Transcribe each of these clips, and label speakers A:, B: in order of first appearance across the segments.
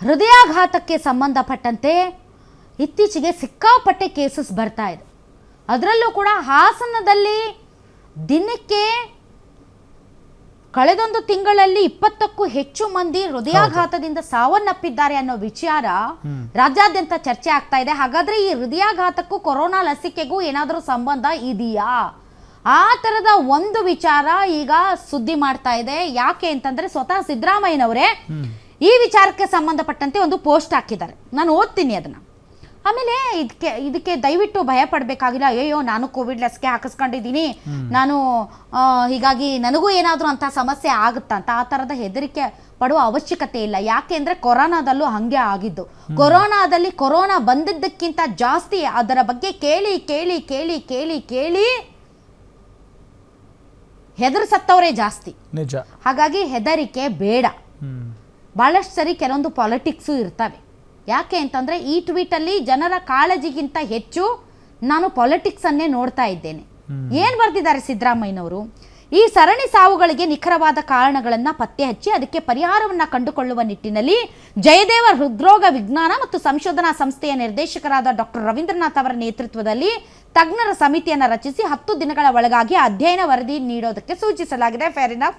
A: ಹೃದಯಾಘಾತಕ್ಕೆ ಸಂಬಂಧಪಟ್ಟಂತೆ ಇತ್ತೀಚೆಗೆ ಸಿಕ್ಕಾಪಟ್ಟೆ ಕೇಸಸ್ ಬರ್ತಾ ಇದೆ. ಅದರಲ್ಲೂ ಕೂಡ ಹಾಸನದಲ್ಲಿ ದಿನಕ್ಕೆ ಕಳೆದೊಂದು ತಿಂಗಳಲ್ಲಿ ಇಪ್ಪತ್ತಕ್ಕೂ ಹೆಚ್ಚು ಮಂದಿ ಹೃದಯಾಘಾತದಿಂದ ಸಾವನ್ನಪ್ಪಿದ್ದಾರೆ ಅನ್ನೋ ವಿಚಾರ ರಾಜ್ಯಾದ್ಯಂತ ಚರ್ಚೆ ಆಗ್ತಾ ಇದೆ. ಹಾಗಾದ್ರೆ ಈ ಹೃದಯಾಘಾತಕ್ಕೂ ಕೊರೋನಾ ಲಸಿಕೆಗೂ ಏನಾದರೂ ಸಂಬಂಧ ಇದೆಯಾ? ಆ ತರದ ಒಂದು ವಿಚಾರ ಈಗ ಸುದ್ದಿ ಮಾಡ್ತಾ ಇದೆ. ಯಾಕೆ ಅಂತಂದ್ರೆ ಸ್ವತಃ ಸಿದ್ದರಾಮಯ್ಯನವರೇ ಈ ವಿಚಾರಕ್ಕೆ ಸಂಬಂಧಪಟ್ಟಂತೆ ಒಂದು ಪೋಸ್ಟ್ ಹಾಕಿದ್ದಾರೆ. ನಾನು ಓದ್ತೀನಿ ಅದನ್ನ. ಆಮೇಲೆ ಇದಕ್ಕೆ ಇದಕ್ಕೆ ದಯವಿಟ್ಟು ಭಯ ಪಡಬೇಕಾಗಿಲ್ಲ. ಅಯ್ಯೋ ನಾನು ಕೋವಿಡ್ ಲಸಿಕೆ ಹಾಕಿಸ್ಕೊಂಡಿದ್ದೀನಿ. ನಾನು ಹೀಗಾಗಿ ನನಗೂ ಏನಾದರೂ ಅಂತ ಸಮಸ್ಯೆ ಆಗುತ್ತಾ ಅಂತ ಆ ಥರದ ಹೆದರಿಕೆ ಪಡುವ ಅವಶ್ಯಕತೆ ಇಲ್ಲ. ಯಾಕೆ ಅಂದರೆ ಕೊರೋನಾದಲ್ಲೂ ಹಾಗೆ ಆಗಿದ್ದು. ಕೊರೋನಾದಲ್ಲಿ ಕೊರೋನಾ ಬಂದಿದ್ದಕ್ಕಿಂತ ಜಾಸ್ತಿ ಅದರ ಬಗ್ಗೆ ಕೇಳಿ ಕೇಳಿ ಕೇಳಿ ಕೇಳಿ ಕೇಳಿ ಹೆದರು ಸತ್ತವರೇ ಜಾಸ್ತಿ.
B: ನಿಜ.
A: ಹಾಗಾಗಿ ಹೆದರಿಕೆ ಬೇಡ. ಭಾಳಷ್ಟು ಸರಿ ಕೆಲವೊಂದು ಪಾಲಿಟಿಕ್ಸು ಇರ್ತವೆ. ಯಾಕೆ ಅಂತಂದರೆ ಈ ಟ್ವೀಟಲ್ಲಿ ಜನರ ಕಾಳಜಿಗಿಂತ ಹೆಚ್ಚು ನಾನು ಪಾಲಿಟಿಕ್ಸನ್ನೇ ನೋಡ್ತಾ ಇದ್ದೇನೆ. ಏನು ಬರೆದಿದ್ದಾರೆ ಸಿದ್ದರಾಮಯ್ಯನವರು? ಈ ಸರಣಿ ಸಾವುಗಳಿಗೆ ನಿಖರವಾದ ಕಾರಣಗಳನ್ನು ಪತ್ತೆ ಹಚ್ಚಿ ಅದಕ್ಕೆ ಪರಿಹಾರವನ್ನು ಕಂಡುಕೊಳ್ಳುವ ನಿಟ್ಟಿನಲ್ಲಿ ಜಯದೇವ ಹೃದ್ರೋಗ ವಿಜ್ಞಾನ ಮತ್ತು ಸಂಶೋಧನಾ ಸಂಸ್ಥೆಯ ನಿರ್ದೇಶಕರಾದ ಡಾಕ್ಟರ್ ರವೀಂದ್ರನಾಥ್ ಅವರ ನೇತೃತ್ವದಲ್ಲಿ ತಜ್ಞರ ಸಮಿತಿಯನ್ನು ರಚಿಸಿ ಹತ್ತು ದಿನಗಳ ಒಳಗಾಗಿ ಅಧ್ಯಯನ ವರದಿ ನೀಡೋದಕ್ಕೆ ಸೂಚಿಸಲಾಗಿದೆ. ಫೇರ್ ಇನಫ್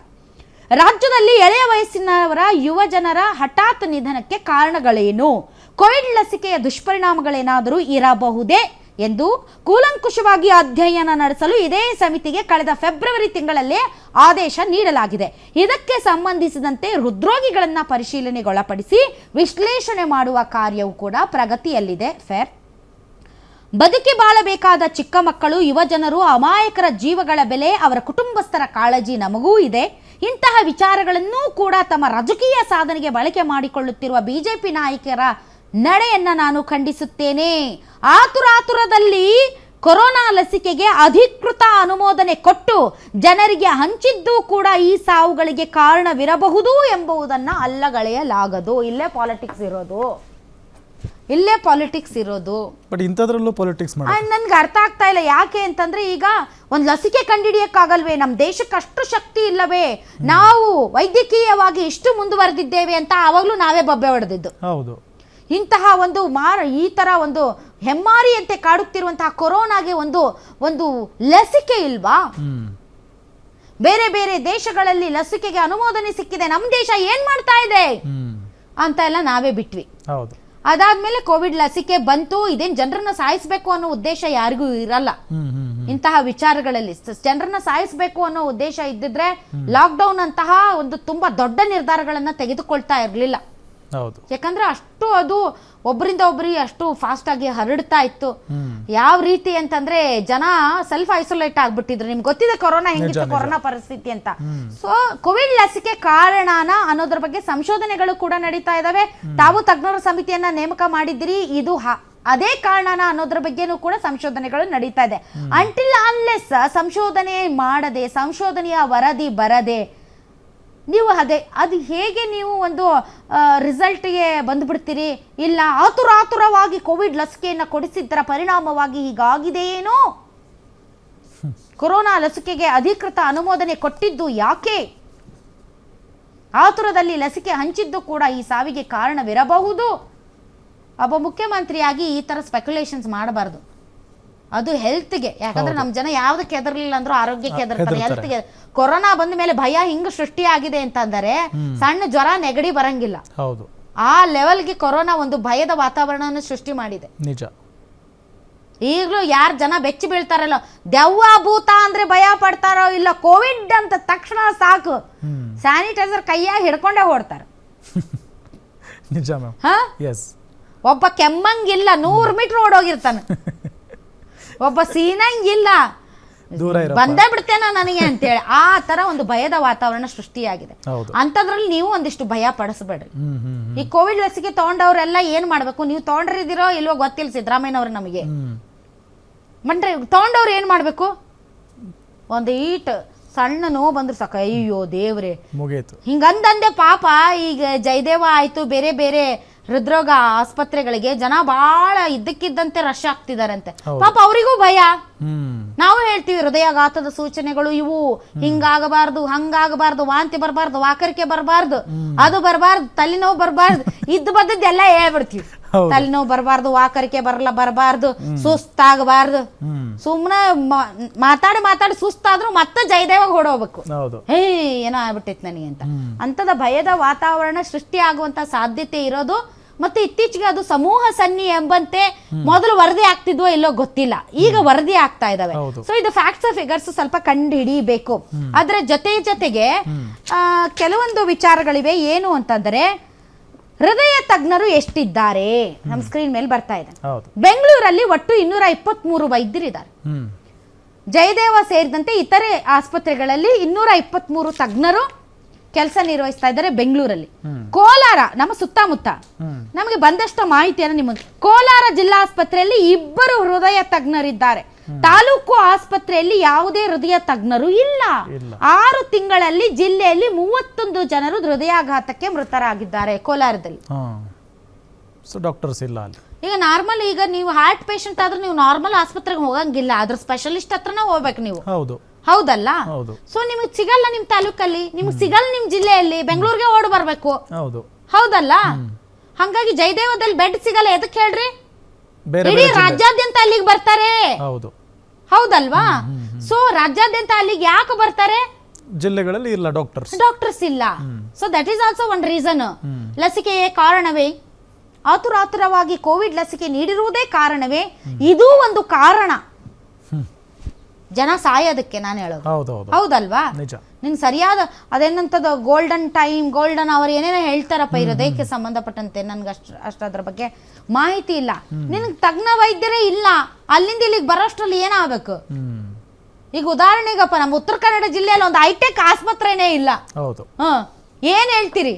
A: ರಾಜ್ಯದಲ್ಲಿ ಎಳೆಯ ವಯಸ್ಸಿನವರ ಯುವ ಜನರ ಹಠಾತ್ ನಿಧನಕ್ಕೆ ಕಾರಣಗಳೇನು? ಕೋವಿಡ್ ಲಸಿಕೆಯ ದುಷ್ಪರಿಣಾಮಗಳೇನಾದರೂ ಇರಬಹುದೇ ಎಂದು ಕೂಲಂಕುಷವಾಗಿ ಅಧ್ಯಯನ ನಡೆಸಲು ಇದೇ ಸಮಿತಿಗೆ ಕಳೆದ ಫೆಬ್ರವರಿ ತಿಂಗಳಲ್ಲೇ ಆದೇಶ ನೀಡಲಾಗಿದೆ. ಇದಕ್ಕೆ ಸಂಬಂಧಿಸಿದಂತೆ ಹೃದ್ರೋಗಿಗಳನ್ನು ಪರಿಶೀಲನೆಗೊಳಪಡಿಸಿ ವಿಶ್ಲೇಷಣೆ ಮಾಡುವ ಕಾರ್ಯವು ಕೂಡ ಪ್ರಗತಿಯಲ್ಲಿದೆ. ಫೇರ್. ಬದುಕಿ ಬಾಳಬೇಕಾದ ಚಿಕ್ಕ ಮಕ್ಕಳು ಯುವಜನರು ಅಮಾಯಕರ ಜೀವಗಳ ಬೆಲೆ, ಅವರ ಕುಟುಂಬಸ್ಥರ ಕಾಳಜಿ ನಮಗೂ ಇದೆ. ಇಂತಹ ವಿಚಾರಗಳನ್ನೂ ಕೂಡ ತಮ್ಮ ರಾಜಕೀಯ ಸಾಧನೆಗೆ ಬಳಕೆ ಮಾಡಿಕೊಳ್ಳುತ್ತಿರುವ ಬಿಜೆಪಿ ನಾಯಕರ ನಡೆಯನ್ನ ನಾನು ಖಂಡಿಸುತ್ತೇನೆ. ಆತುರಾತುರದಲ್ಲಿ ಕೊರೋನಾ ಲಸಿಕೆಗೆ ಅಧಿಕೃತ ಅನುಮೋದನೆ ಕೊಟ್ಟು ಜನರಿಗೆ ಹಂಚಿದ್ದು ಕೂಡ ಈ ಸಾವುಗಳಿಗೆ ಕಾರಣವಿರಬಹುದು ಎಂಬುದನ್ನು ಅಲ್ಲಗಳೆಯಲಾಗದು. ಇಲ್ಲೇ ಪಾಲಿಟಿಕ್ಸ್ ಇರೋದು. ಇಲ್ಲೇ ಪಾಲಿಟಿಕ್ಸ್ ಇರೋದು.
B: ಬಟ್ ಇಂಥದ್ರಲ್ಲೂ ಪೊಲಿಟಿಕ್ಸ್ ಮಾಡಿ
A: ನನ್ಗೆ ಅರ್ಥ ಆಗ್ತಾ ಇಲ್ಲ. ಯಾಕೆ ಅಂತಂದ್ರೆ ಈಗ ಒಂದು ಲಸಿಕೆ ಕಂಡಿಡಿಯಕ್ಕಾಗಲ್ವೇ ನಮ್ಮ ದೇಶಕ್ಕೆ ಅಷ್ಟು ಶಕ್ತಿ ಇಲ್ಲವೇ? ನಾವು ವೈದ್ಯಕೀಯವಾಗಿ ಇಷ್ಟು ಮುಂದುವರೆದಿದ್ದೇವೆ ಅಂತ ಆವಾಗಲೂ ನಾವೇ ಬಬ್ಬೆ ಹೊಡೆದಿದ್ದು.
B: ಹೌದು.
A: ಇಂತಹ ಒಂದು ಮಾರ ಈ ಥರ ಒಂದು ಹೆಮ್ಮಾರಿಯಂತೆ ಕಾಡುತ್ತಿರುವಂತಹ ಕೊರೋನಾಗೆ ಒಂದು ಒಂದು ಲಸಿಕೆ ಇಲ್ವಾ? ಬೇರೆ ಬೇರೆ ದೇಶಗಳಲ್ಲಿ ಲಸಿಕೆಗೆ ಅನುಮೋದನೆ ಸಿಕ್ಕಿದೆ. ನಮ್ಮ ದೇಶ ಏನ್ ಮಾಡ್ತಾ ಇದೆ? ಅಂತ ಎಲ್ಲ ನಾವೇ ಬಿಟ್ವಿ.
B: ಹೌದು.
A: ಅದಾದ್ಮೇಲೆ ಕೋವಿಡ್ ಲಸಿಕೆ ಬಂತು ಇದೇನ್ ಜನರನ್ನ ಸಾಯಿಸ್ಬೇಕು ಅನ್ನೋ ಉದ್ದೇಶ ಯಾರಿಗೂ ಇರಲ್ಲ. ಇಂತಹ ವಿಚಾರಗಳಲ್ಲಿ ಜನರನ್ನ ಸಾಯಿಸಬೇಕು ಅನ್ನೋ ಉದ್ದೇಶ ಇದ್ದಿದ್ರೆ ಲಾಕ್ಡೌನ್ ಅಂತಹ ಒಂದು ತುಂಬಾ ದೊಡ್ಡ ನಿರ್ಧಾರಗಳನ್ನ ತೆಗೆದುಕೊಳ್ತಾ ಇರಲಿಲ್ಲ.
B: ಹೌದು.
A: ಯಾಕಂದ್ರೆ ಅಷ್ಟು ಅದು ಒಬ್ಬರಿಂದ ಒಬ್ಬರಿಗೆ ಅಷ್ಟು ಫಾಸ್ಟ್ ಆಗಿ ಹರಡ್ತಾ ಇತ್ತು. ಯಾವ ರೀತಿ ಅಂತಂದ್ರೆ ಜನ ಸೆಲ್ಫ್ ಐಸೋಲೇಟ್ ಆಗ್ಬಿಟ್ಟಿದ್ರು. ನಿಮ್ಗೆ ಗೊತ್ತಿದೆ ಕೊರೋನಾ ಹೆಂಗಿತ್ತು. ಕೊರೋನಾ ಪರಿಸ್ಥಿತಿ ಅಂತ. ಸೊ ಕೋವಿಡ್ ಲಸಿಕೆ ಕಾರಣನ ಅನ್ನೋದ್ರ ಬಗ್ಗೆ ಸಂಶೋಧನೆಗಳು ಕೂಡ ನಡೀತಾ ಇದಾವೆ. ತಾವು ತಜ್ಞರ ಸಮಿತಿಯನ್ನ ನೇಮಕ ಮಾಡಿದ್ರಿ ಇದು ಅದೇ ಕಾರಣನ ಅನ್ನೋದ್ರ ಬಗ್ಗೆನೂ ಕೂಡ ಸಂಶೋಧನೆಗಳು ನಡೀತಾ ಇದೆ. ಅಂಟಿಲ್ ಅನ್ಲೆಸ್ ಸಂಶೋಧನೆ ಮಾಡದೆ ಸಂಶೋಧನೆಯ ವರದಿ ಬರದೆ ನೀವು ಅದೇ, ಅದು ಹೇಗೆ ನೀವು ಒಂದು ರಿಸಲ್ಟ್ಗೆ ಬಂದುಬಿಡ್ತೀರಿ? ಇಲ್ಲ ಆತುರ ಆತುರವಾಗಿ ಕೋವಿಡ್ ಲಸಿಕೆಯನ್ನು ಕೊಡಿಸಿದ್ದರ ಪರಿಣಾಮವಾಗಿ ಹೀಗಾಗಿದೆಯೇನೋ ಕೊರೋನಾ ಲಸಿಕೆಗೆ ಅಧಿಕೃತ ಅನುಮೋದನೆ ಕೊಟ್ಟಿದ್ದು ಯಾಕೆ? ಆತುರದಲ್ಲಿ ಲಸಿಕೆ ಹಂಚಿದ್ದು ಕೂಡ ಈ ಸಾವಿಗೆ ಕಾರಣವಿರಬಹುದು. ಒಬ್ಬ ಮುಖ್ಯಮಂತ್ರಿಯಾಗಿ ಈ ಥರ ಸ್ಪೆಕ್ಯುಲೇಷನ್ಸ್ ಮಾಡಬಾರ್ದು. ಅದು ಹೆಲ್ತ್ಗೆ ಯಾಕಂದ್ರೆ ನಮ್ಮ ಜನ ಯಾವ್ದಕ್ಕೆ ಹೆದರ್ಲಿಲ್ಲ ಅಂದ್ರೂ ಆರೋಗ್ಯಕ್ಕೆ ಹೆದರ್ತಾರೆ. ಹೆಲ್ತ್ಗೆ ಕೊರೋನಾ ಬಂದ ಮೇಲೆ ಭಯ ಹಿಂಗ್ ಸೃಷ್ಟಿಯಾಗಿದೆ ಅಂತಂದರೆ ಸಣ್ಣ ಜ್ವರ ನೆಗಡಿ ಬರಂಗಿಲ್ಲ.
B: ಹೌದು.
A: ಆ ಲೆವೆಲ್ಗೆ ಕೊರೋನಾ ಒಂದು ಭಯದ ವಾತಾವರಣವನ್ನು ಸೃಷ್ಟಿ ಮಾಡಿದೆ.
B: ನಿಜ.
A: ಈಗಲೂ ಯಾರು ಜನ ಬೆಚ್ಚಿ ಬೀಳ್ತಾರಲ್ಲ ದೆವ್ವ ಭೂತ ಅಂದ್ರೆ ಭಯ ಪಡ್ತಾರೋ ಇಲ್ಲ ಕೋವಿಡ್ ಅಂತ ತಕ್ಷಣ ಸಾಕು. ಸ್ಯಾನಿಟೈಸರ್ ಕೈಯಾಗಿ ಹಿಡ್ಕೊಂಡೇ ಓಡ್ತಾರೆ.
B: ನಿಜ ಮ್ಯಾಮ್.
A: ಒಬ್ಬ ಕೆಮ್ಮಂಗಿಲ್ಲ ನೂರು ಮೀಟರ್ ಓಡೋಗಿರ್ತಾನೆ. ಒಬ್ಬ ಸೀನಂಗಿಲ್ಲ.
B: ದೂರ.
A: ಬಂದೇ ಬಿಡ್ತೇನ ನನಗೆ ಅಂತೇಳಿ. ಆ ತರ ಒಂದು ಭಯದ ವಾತಾವರಣ ಸೃಷ್ಟಿಯಾಗಿದೆ. ಅಂತದ್ರಲ್ಲಿ ನೀವು ಒಂದಿಷ್ಟು ಭಯ ಪಡಿಸ್ಬೇಡ್ರಿ. ಈ ಕೋವಿಡ್ ಲಸಿಕೆ ತಗೊಂಡವ್ರೆಲ್ಲ ಏನ್ ಮಾಡ್ಬೇಕು? ನೀವು ತಗೊಂಡ್ರಿದಿರೋ ಇಲ್ವೋ ಗೊತ್ತಿಲ್ಲ ಸಿದ್ದರಾಮಯ್ಯನವ್ರು ನಮಗೆ. ಮಂಡ್ರಿ ತಗೊಂಡವ್ರು ಏನ್ ಮಾಡ್ಬೇಕು? ಒಂದು ಈಟ್ ಸಣ್ಣ ನೋವು ಬಂದ್ರು ಸಾಕ. ಅಯ್ಯೋ ದೇವ್ರೆ. ಹಿಂಗಂದಂದೆ ಪಾಪ. ಈಗ ಜಯದೇವ ಆಯ್ತು ಬೇರೆ ಬೇರೆ ಹೃದ್ರೋಗ ಆಸ್ಪತ್ರೆಗಳಿಗೆ ಜನ ಬಹಳ ಇದ್ದಕ್ಕಿದ್ದಂತೆ ರಶ್ ಆಗ್ತಿದಾರಂತೆ. ಪಾಪ ಅವರಿಗೂ ಭಯ. ನಾವು ಹೇಳ್ತೀವಿ ಹೃದಯಾಘಾತದ ಸೂಚನೆಗಳು ಇವು. ಹಿಂಗಾಗಬಾರ್ದು ಹಂಗಾಗಬಾರ್ದು ವಾಂತಿ ಬರಬಾರ್ದು ವಾಕರಿಕೆ ಬರಬಾರ್ದು ಅದು ಬರಬಾರ್ದು ತಲೆನೋವು ಬರಬಾರ್ದು ಇದ್ದು ಬದ್ದದ್ದು ಎಲ್ಲ ಹೇಳ್ಬಿಡ್ತೀವಿ. ತಲೆನೋವು ಬರಬಾರ್ದು ವಾಕರಿಕೆ ಬರಲ್ಲ ಬರಬಾರ್ದು ಸುಸ್ತಾಗಬಾರ್ದು. ಸುಮ್ಮನೆ ಮಾತಾಡಿ ಮಾತಾಡಿ ಸುಸ್ತಾದ್ರೂ ಮತ್ತೆ ಜಯದೇವಾಗ
B: ಓಡೋಗ್ಬೇಕು.
A: ಹೇ ಏನೋ ಆಗ್ಬಿಟ್ಟಿತ್ತು ನನಗೆ ಅಂತ. ಅಂತದ ಭಯದ ವಾತಾವರಣ ಸೃಷ್ಟಿ ಆಗುವಂತ ಸಾಧ್ಯತೆ ಇರೋದು ಮತ್ತೆ ಇತ್ತೀಚೆಗೆ ಅದು ಸಮೂಹ ಸನ್ನಿ ಎಂಬಂತೆ ಮೊದಲು ವರದಿ ಆಗ್ತಿದ್ವೋ ಇಲ್ಲೋ ಗೊತ್ತಿಲ್ಲ. ಈಗ ವರದಿ ಆಗ್ತಾ ಇದಾವೆ. ಸೊ ಇದು ಫ್ಯಾಕ್ಟ್ಸ್ ಫಿಗರ್ಸ್ ಸ್ವಲ್ಪ ಕಂಡು ಹಿಡಿಬೇಕು ಅದರ ಜೊತೆ ಜೊತೆಗೆ ಆ, ಕೆಲವೊಂದು ವಿಚಾರಗಳಿವೆ. ಏನು ಅಂತಂದ್ರೆ ಹೃದಯ ತಜ್ಞರು ಎಷ್ಟಿದ್ದಾರೆ? ನಮ್ಮ ಸ್ಕ್ರೀನ್ ಮೇಲೆ ಬರ್ತಾ ಇದೆ. ಬೆಂಗಳೂರಲ್ಲಿ ಒಟ್ಟು ಇನ್ನೂರ ಇಪ್ಪತ್ಮೂರು ವೈದ್ಯರಿದ್ದಾರೆ ಜಯದೇವ ಸೇರಿದಂತೆ ಇತರೆ ಆಸ್ಪತ್ರೆಗಳಲ್ಲಿ ಇನ್ನೂರ ಇಪ್ಪತ್ಮೂರು ತಜ್ಞರು ಕೆಲಸ ನಿರ್ವಹಿಸ್ತಾ ಇದ್ದಾರೆ ಬೆಂಗಳೂರಲ್ಲಿ. ಕೋಲಾರ ನಮ್ಮ ಸುತ್ತಮುತ್ತ. ನಮಗೆ ಬಂದಷ್ಟು ಮಾಹಿತಿಯನ್ನು ನಿಮಗೆ ಕೋಲಾರ ಜಿಲ್ಲಾ ಆಸ್ಪತ್ರೆಯಲ್ಲಿ ಇಬ್ಬರು ಹೃದಯ ತಜ್ಞರಿದ್ದಾರೆ. ತಾಲೂಕು ಆಸ್ಪತ್ರೆಯಲ್ಲಿ ಯಾವುದೇ ಹೃದಯ ತಜ್ಞರು ಇಲ್ಲ. ಆರು ತಿಂಗಳಲ್ಲಿ ಜಿಲ್ಲೆಯಲ್ಲಿ ಮೂವತ್ತೊಂದು ಜನರು ಹೃದಯಾಘಾತಕ್ಕೆ ಮೃತರಾಗಿದ್ದಾರೆ ಕೋಲಾರದಲ್ಲಿ.
B: ಹಾ. ಡಾಕ್ಟರ್ಸ್ ಇಲ್ಲ
A: ಈಗ ನಾರ್ಮಲ್ ಈಗ ನೀವು ಹಾರ್ಟ್ ಪೇಷಂಟ್ ಆದ್ರೆ ನೀವು ನಾರ್ಮಲ್ ಆಸ್ಪತ್ರೆಗೆ ಹೋಗಂಗಿಲ್ಲ. ಅದ್ರ ಸ್ಪೆಷಲಿಸ್ಟ್ ಹತ್ರನೇ ಹೋಗ್ಬೇಕು ನೀವು.
B: ಹೌದು.
A: ಹೌದಲ್ಲ?
B: ಹೌದು.
A: ಸೊ ನಿಮಗೆ ಸಿಗಲ್ಲ ನಿಮ್ ತಾಲೂಕಲ್ಲಿ? ನಿಮ್ಗೆ ಸಿಗಲ್ಲ ನಿಮ್ ಜಿಲ್ಲೆಯಲ್ಲಿ? ಬೆಂಗಳೂರಿಗೆ ಓಡ್ ಬರ್ಬೇಕು.
B: ಹೌದು.
A: ಹೌದಲ್ಲ? ಹಂಗಾಗಿ ಜಯದೇವದಲ್ಲಿ ಬೆಡ್ ಸಿಗಲ್ಲ ಎದಕ್ ಹೇಳ್ರಿ?
B: ಬೇರೆ
A: ಇಡೀ
B: ಬೇರೆ ಜಿಲ್ಲೆ-
A: ರಾಜ್ಯಾದ್ಯಂತ ಅಲ್ಲಿಗೆ ಬರ್ತಾರೆ.
B: ಹೌದು.
A: ಹೌದಲ್ವಾ? ಸೊ ರಾಜ್ಯಾದ್ಯಂತ ಅಲ್ಲಿಗೆ ಯಾಕೆ ಬರ್ತಾರೆ?
B: ಜಿಲ್ಲೆಗಳಲ್ಲಿ ಇಲ್ಲ ಡಾಕ್ಟರ್ಸ್.
A: ಡಾಕ್ಟರ್ಸ್ ಇಲ್ಲ. So that is also one reason ಲಸಿಕೆಯೇ ಕಾರಣವೇ? ಆತುರಾತುರವಾಗಿ ಕೋವಿಡ್ ಲಸಿಕೆ ನೀಡಿರುವುದೇ ಕಾರಣವೇ? ಇದೂ ಒಂದು ಕಾರಣ. ಜನ ಸಾಯೋದಕ್ಕೆ ನಾನು ಹೇಳೋದು.
B: ಹೌದು ಹೌದು.
A: ಹೌದಲ್ವಾ?
B: ನಿಜ.
A: ನಿನ್ ಸರಿಯಾದ ಅದೇನಂತದ ಗೋಲ್ಡನ್ ಟೈಮ್ ಗೋಲ್ಡನ್ ಅವರ್ ಏನೇನೋ ಹೇಳ್ತಾರಪ್ಪ ಇರೋದಕ್ಕೆ ಸಂಬಂಧಪಟ್ಟಂತೆ ನನ್ಗೆ ಅಷ್ಟ ಅಷ್ಟು ಅದ್ರ ಬಗ್ಗೆ ಮಾಹಿತಿ ಇಲ್ಲ. ನಿನಗೆ ತಜ್ಞ ವೈದ್ಯರೇ ಇಲ್ಲ. ಅಲ್ಲಿಂದ ಇಲ್ಲಿಗೆ ಬರೋಷ್ಟ್ರಲ್ಲಿ ಏನಾಗಬೇಕು? ಈಗ ಉದಾಹರಣೆಗಪ್ಪ ನಮ್ಮ ಉತ್ತರ ಕನ್ನಡ ಜಿಲ್ಲೆಯಲ್ಲಿ ಒಂದು ಹೈಟೆಕ್ ಆಸ್ಪತ್ರೆನೇ ಇಲ್ಲ.
B: ಹೌದು.
A: ಹ ಏನ್ ಹೇಳ್ತೀರಿ?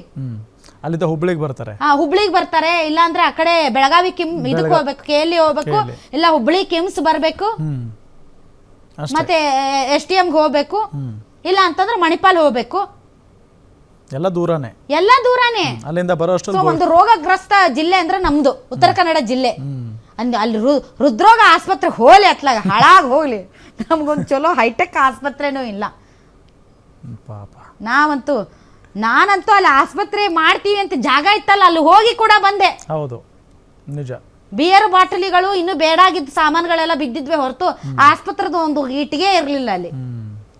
B: ಅಲ್ಲಿಂದ ಹುಬ್ಳಿಗೆ ಬರ್ತಾರೆ.
A: ಹಾ ಹುಬ್ಳಿಗೆ ಬರ್ತಾರೆ ಇಲ್ಲಾಂದ್ರೆ ಆ ಕಡೆ ಬೆಳಗಾವಿ ಕಿಮ್ ಇದಕ್ಕೆ ಹೋಗ್ಬೇಕು ಕೆ ಹೋಗ್ಬೇಕು. ಇಲ್ಲ ಹುಬ್ಳಿ ಕಿಮ್ಸ್ ಬರ್ಬೇಕು. ಮತ್ತೆ ಎಸ್ ಟಿ ಎಮ್ಗೆ ಹೋಗ್ಬೇಕು. ಇಲ್ಲ ಅಂತಂದ್ರೆ ಮಣಿಪಾಲ್ ಹೋಗ್ಬೇಕು.
B: ಎಲ್ಲ ದೂರನೇ.
A: ಎಲ್ಲ ದೂರನೇ.
B: ಅಲ್ಲಿಂದ ಬರೋಷ್ಟು
A: ಒಂದು ರೋಗಗ್ರಸ್ತ ಜಿಲ್ಲೆ ಅಂದ್ರೆ ನಮ್ದು ಉತ್ತರ ಕನ್ನಡ ಜಿಲ್ಲೆ.
B: ಹ್ಮ್.
A: ಅಂದ್ ಅಲ್ಲಿ ಹೃದ್ರೋಗ ಆಸ್ಪತ್ರೆ ಹೋಗ್ಲಿ ಅತ್ಲಾಗ ಹಾಳಾಗಿ ಹೋಗ್ಲಿ. ನಮ್ಗೊಂದು ಚಲೋ ಹೈಟೆಕ್ ಆಸ್ಪತ್ರೆನೂ ಇಲ್ಲ. ನಾವಂತೂ ನಾನಂತೂ ಅಲ್ಲಿ ಆಸ್ಪತ್ರೆ ಮಾಡ್ತೀವಿ ಅಂತ ಜಾಗ ಇತ್ತಲ್ಲ ಅಲ್ಲಿ ಹೋಗಿ ಕೂಡ ಬಂದೆ.
B: ಹೌದು. ನಿಜ.
A: ಬಿಯರ್ ಬಾಟಲಿಗಳು ಇನ್ನು ಬೇಡಾಗಿದ್ದ ಸಾಮಾನುಗಳೆಲ್ಲ ಬಿದ್ದಿದ್ವೆ ಹೊರತು ಆಸ್ಪತ್ರೆದ ಒಂದು ಈಟಿಗೆ ಇರಲಿಲ್ಲ ಅಲ್ಲಿ.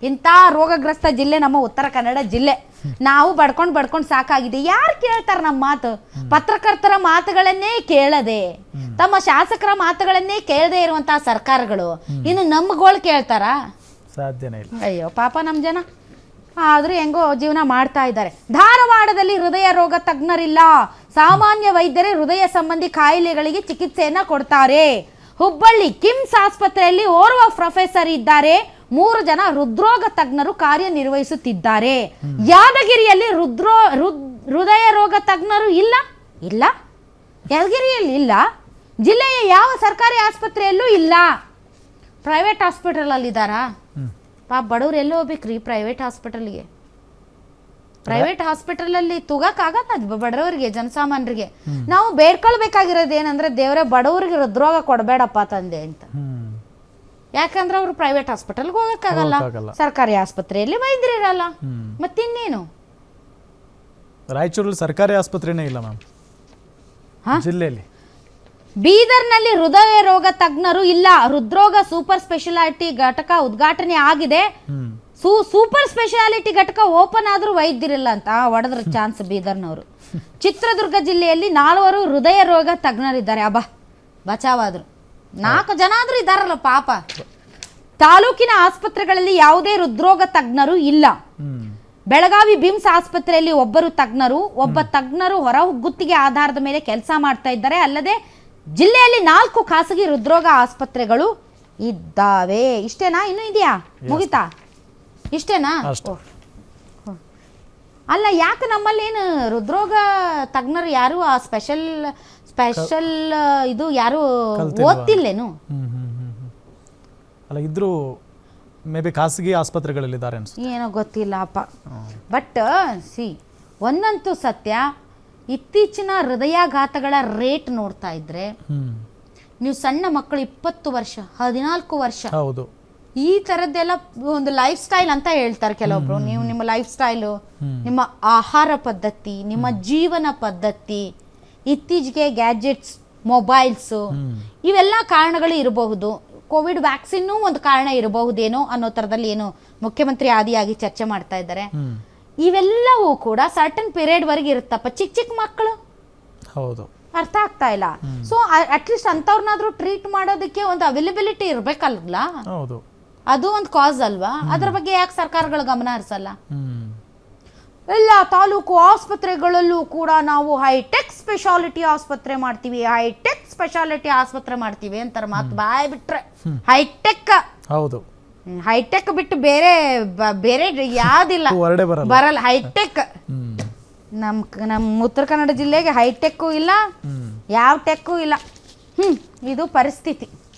A: ಇಂಥ ರೋಗಗ್ರಸ್ತ ಜಿಲ್ಲೆ ನಮ್ಮ ಉತ್ತರ ಕನ್ನಡ ಜಿಲ್ಲೆ. ನಾವು ಬಡ್ಕೊಂಡು ಬಡ್ಕೊಂಡು ಸಾಕಾಗಿದೆ. ಯಾರು ಕೇಳ್ತಾರೆ ನಮ್ಮ ಮಾತು? ಪತ್ರಕರ್ತರ ಮಾತುಗಳನ್ನೇ ಕೇಳದೆ. ತಮ್ಮ ಶಾಸಕರ ಮಾತುಗಳನ್ನೇ ಕೇಳದೆ ಇರುವಂತಹ ಸರ್ಕಾರಗಳು. ಇನ್ನು ನಮ್ಗೋಳ್ ಕೇಳ್ತಾರಾ?
B: ಸಾಧ್ಯನೇ ಇಲ್ಲ.
A: ಅಯ್ಯೋ ಪಾಪ ನಮ್ಮ ಜನ. ಆದ್ರೂ ಹೆಂಗೋ ಜೀವನ ಮಾಡ್ತಾ ಇದ್ದಾರೆ. ಧಾರವಾಡದಲ್ಲಿ ಹೃದಯ ರೋಗ ತಜ್ಞರಿಲ್ಲ. ಸಾಮಾನ್ಯ ವೈದ್ಯರೇ ಹೃದಯ ಸಂಬಂಧಿ ಕಾಯಿಲೆಗಳಿಗೆ ಚಿಕಿತ್ಸೆಯನ್ನ ಕೊಡ್ತಾರೆ. ಹುಬ್ಬಳ್ಳಿ ಕಿಮ್ಸ್ ಆಸ್ಪತ್ರೆಯಲ್ಲಿ ಓರ್ವ ಪ್ರೊಫೆಸರ್ ಇದ್ದಾರೆ. ಮೂರು ಜನ ಹೃದ್ರೋಗ ತಜ್ಞರು ಕಾರ್ಯನಿರ್ವಹಿಸುತ್ತಿದ್ದಾರೆ. ಯಾದಗಿರಿಯಲ್ಲಿ ಹೃದ್ರೋ ಹೃದಯ ರೋಗ ತಜ್ಞರು ಇಲ್ಲ? ಇಲ್ಲ. ಯಾದಗಿರಿಯಲ್ಲಿ ಇಲ್ಲ. ಜಿಲ್ಲೆಯ ಯಾವ ಸರ್ಕಾರಿ ಆಸ್ಪತ್ರೆಯಲ್ಲೂ ಇಲ್ಲ. ಪ್ರೈವೇಟ್ ಹಾಸ್ಪಿಟಲಲ್ಲಿ ಇದ್ದಾರಾ?
B: ಹ್ಮ್.
A: ಪಾಪ ಬಡವ್ರು ಎಲ್ಲೋ ಹೋಗ್ಬೇಕ್ರಿ ಪ್ರೈವೇಟ್ ಹಾಸ್ಪಿಟಲ್ಗೆ. ಪ್ರೈವೇಟ್ ಹಾಸ್ಪಿಟಲಲ್ಲಿ ತುಗಕ್ಕಾಗತ್ತ ಅದು ಬಡವರಿಗೆ ಜನಸಾಮಾನ್ಯರಿಗೆ. ನಾವು ಬೇಡ್ಕೊಳ್ಬೇಕಾಗಿರೋದು ಏನಂದ್ರೆ ದೇವರೇ ಬಡವರಿಗೆ ಹೃದ್ರೋಗ ಕೊಡಬೇಡಪ್ಪ ತಂದೆ ಅಂತ. ಯಾಕಂದ್ರೆ ಅವ್ರು ಪ್ರೈವೇಟ್ ಹಾಸ್ಪಿಟಲ್ಗೆ ಹೋಗಕ್ಕಾಗಲ್ಲ. ಸರ್ಕಾರಿ ಆಸ್ಪತ್ರೆಯಲ್ಲಿ ವೈದ್ಯರಿರಲ್ಲ ಮತ್ತಿನ್ನೇನು?
B: ರಾಯಚೂರಲ್ಲಿ ಸರ್ಕಾರಿ ಆಸ್ಪತ್ರೆನೇ ಇಲ್ಲ ಮ್ಯಾಮ್.
A: ಹಾ?
B: ಜಿಲ್ಲೆಯಲ್ಲಿ.
A: ಬೀದರ್ನಲ್ಲಿ ಹೃದಯ ರೋಗ ತಜ್ಞರು ಇಲ್ಲ. ಹೃದ್ರೋಗ ಸೂಪರ್ ಸ್ಪೆಷಾಲಿಟಿ ಘಟಕ ಉದ್ಘಾಟನೆ ಆಗಿದೆ. ಸೂ ಸೂಪರ್ ಸ್ಪೆಷಾಲಿಟಿ ಘಟಕ ಓಪನ್ ಆದರೂ ವೈದ್ಯರಿಲ್ಲ ಅಂತ ಒಡೆದ್ರ ಚಾನ್ಸ್ ಬೀದರ್ನವರು. ಚಿತ್ರದುರ್ಗ ಜಿಲ್ಲೆಯಲ್ಲಿ ನಾಲ್ವರು ಹೃದಯ ರೋಗ ತಜ್ಞರಿದ್ದಾರೆ. ಅಬ್ಬಾ, ಬಚಾವಾದ್ರು. ನಾಲ್ಕು ಜನ ಆದರೂ ಇದ್ದಾರಲ್ಲ ಪಾಪ. ತಾಲೂಕಿನ ಆಸ್ಪತ್ರೆಗಳಲ್ಲಿ ಯಾವುದೇ ಹೃದ್ರೋಗ ತಜ್ಞರು ಇಲ್ಲ. ಬೆಳಗಾವಿ ಬಿಮ್ಸ್ ಆಸ್ಪತ್ರೆಯಲ್ಲಿ ಒಬ್ಬರು ತಜ್ಞರು, ಒಬ್ಬ ತಜ್ಞರು ಹೊರ ಗುತ್ತಿಗೆ ಆಧಾರದ ಮೇಲೆ ಕೆಲಸ ಮಾಡ್ತಾ ಇದ್ದಾರೆ. ಅಲ್ಲದೆ ಜಿಲ್ಲೆಯಲ್ಲಿ ನಾಲ್ಕು ಖಾಸಗಿ ಹೃದ್ರೋಗ ಆಸ್ಪತ್ರೆಗಳು ಇದ್ದಾವೆ. ಇಷ್ಟೇನಾ? ಇನ್ನೂ ಇದೆಯಾ? ಮುಗಿತಾ? ಇಷ್ಟೇನಾ
B: ಅಷ್ಟೇ.
A: ಓಹ್. ಓಹ್. ಅಲ್ಲ ಯಾಕೆ ನಮ್ಮಲ್ಲಿ ಏನು ಹೃದ್ರೋಗ ತಜ್ಞರು ಯಾರು ಆ ಸ್ಪೆಷಲ್ ಸ್ಪೆಷಲ್ ಇದು ಯಾರು
B: ಕಲ್ತಿಲ್ವಾ?
A: ಓದ್ತಿಲ್ಲೇನು
B: ಹ್ಮ್ ಹ್ಮ್ ಹ್ಮ್ ಹ್ಮ್ ಅಲ್ಲ ಇದ್ರೂ ಮೇ ಬಿ ಖಾಸಗಿ ಆಸ್ಪತ್ರೆಗಳಲ್ಲಿದ್ದಾರೆ ಅನ್ಸುತ್ತೆ
A: ಏನೋ ಗೊತ್ತಿಲ್ಲ ಅಪ್ಪ ಬಟ್ ಸಿ ಒಂದಂತೂ ಸತ್ಯ ಇತ್ತೀಚಿನ ಹೃದಯಾಘಾತಗಳ ರೇಟ್ ನೋಡ್ತಾ ಇದ್ರೆ
B: ಹ್ಮ್
A: ನೀವು ಸಣ್ಣ ಮಕ್ಕಳು ಇಪ್ಪತ್ತು ವರ್ಷ ಹದಿನಾಲ್ಕು ವರ್ಷ
B: ಹೌದು
A: ಈ ತರದ್ದೆಲ್ಲ ಒಂದು ಲೈಫ್ ಸ್ಟೈಲ್ ಅಂತ ಹೇಳ್ತಾರೆ ಕೆಲವೊಬ್ರು. ನೀವು ನಿಮ್ಮ ಲೈಫ್ ಸ್ಟೈಲು ನಿಮ್ಮ ಆಹಾರ ಪದ್ಧತಿ ನಿಮ್ಮ ಜೀವನ ಪದ್ಧತಿ ಇತ್ತೀಚೆಗೆ ಗ್ಯಾಜೆಟ್ಸ್ ಮೊಬೈಲ್ಸು ಇವೆಲ್ಲ ಕಾರಣಗಳು ಇರಬಹುದು. ಕೋವಿಡ್ ವ್ಯಾಕ್ಸಿನ್ ಒಂದು ಕಾರಣ ಇರಬಹುದೇನೋ ಅನ್ನೋ ಥರದಲ್ಲಿ ಏನು ಮುಖ್ಯಮಂತ್ರಿ ಆದಿಯಾಗಿ ಚರ್ಚೆ ಮಾಡ್ತಾ ಇದ್ದಾರೆ. ಇವೆಲ್ಲವೂ ಕೂಡ ಸರ್ಟನ್ ಪೀರಿಯಡ್ವರೆಗೆ ಇರುತ್ತಪ್ಪ. ಚಿಕ್ಕ ಚಿಕ್ಕ ಮಕ್ಕಳು.
B: ಹೌದು.
A: ಅರ್ಥ ಆಗ್ತಾ ಇಲ್ಲ. ಸೊ ಅಟ್ಲೀಸ್ಟ್ ಅಂಥವ್ರನ್ನಾದ್ರೂ ಟ್ರೀಟ್ ಮಾಡೋದಕ್ಕೆ ಒಂದು ಅವೈಲೇಬಿಲಿಟಿ ಇರಬೇಕಲ್ಲ
B: ಹೌದು.
A: ಅದು ಒಂದು ಕಾಸ್ ಅಲ್ವಾ? ಅದ್ರ ಬಗ್ಗೆ ಯಾಕೆ ಸರ್ಕಾರಗಳು ಗಮನ ಹರಿಸಲ್ಲ? ಎಲ್ಲ ತಾಲೂಕು ಆಸ್ಪತ್ರೆಗಳಲ್ಲೂ ಕೂಡ ನಾವು ಹೈಟೆಕ್ ಸ್ಪೆಷಾಲಿಟಿ ಆಸ್ಪತ್ರೆ ಮಾಡ್ತೀವಿ. ಹೈಟೆಕ್ ಸ್ಪೆಷಾಲಿಟಿ ಆಸ್ಪತ್ರೆ ಮಾಡ್ತೀವಿ ಅಂತಾರೆ ಮಾತು ಬಾಯ್ ಬಿಟ್ರೆ. ಹೈಟೆಕ್
B: ಹೌದು.
A: ಹೈಟೆಕ್ ಬಿಟ್ಟು ಬೇರೆ ಬೇರೆ ಯಾವ್ದಿಲ್ಲ.
B: ಬರಲ್ಲ.
A: ಹೈಟೆಕ್ ನಮ್ ನಮ್ಮ ಉತ್ತರ ಕನ್ನಡ ಜಿಲ್ಲೆಗೆ ಹೈಟೆಕ್ಕು ಇಲ್ಲ. ಯಾವ ಟೆಕ್ಕು ಇಲ್ಲ. ಹ್ಮ್ ಇದು ಪರಿಸ್ಥಿತಿ.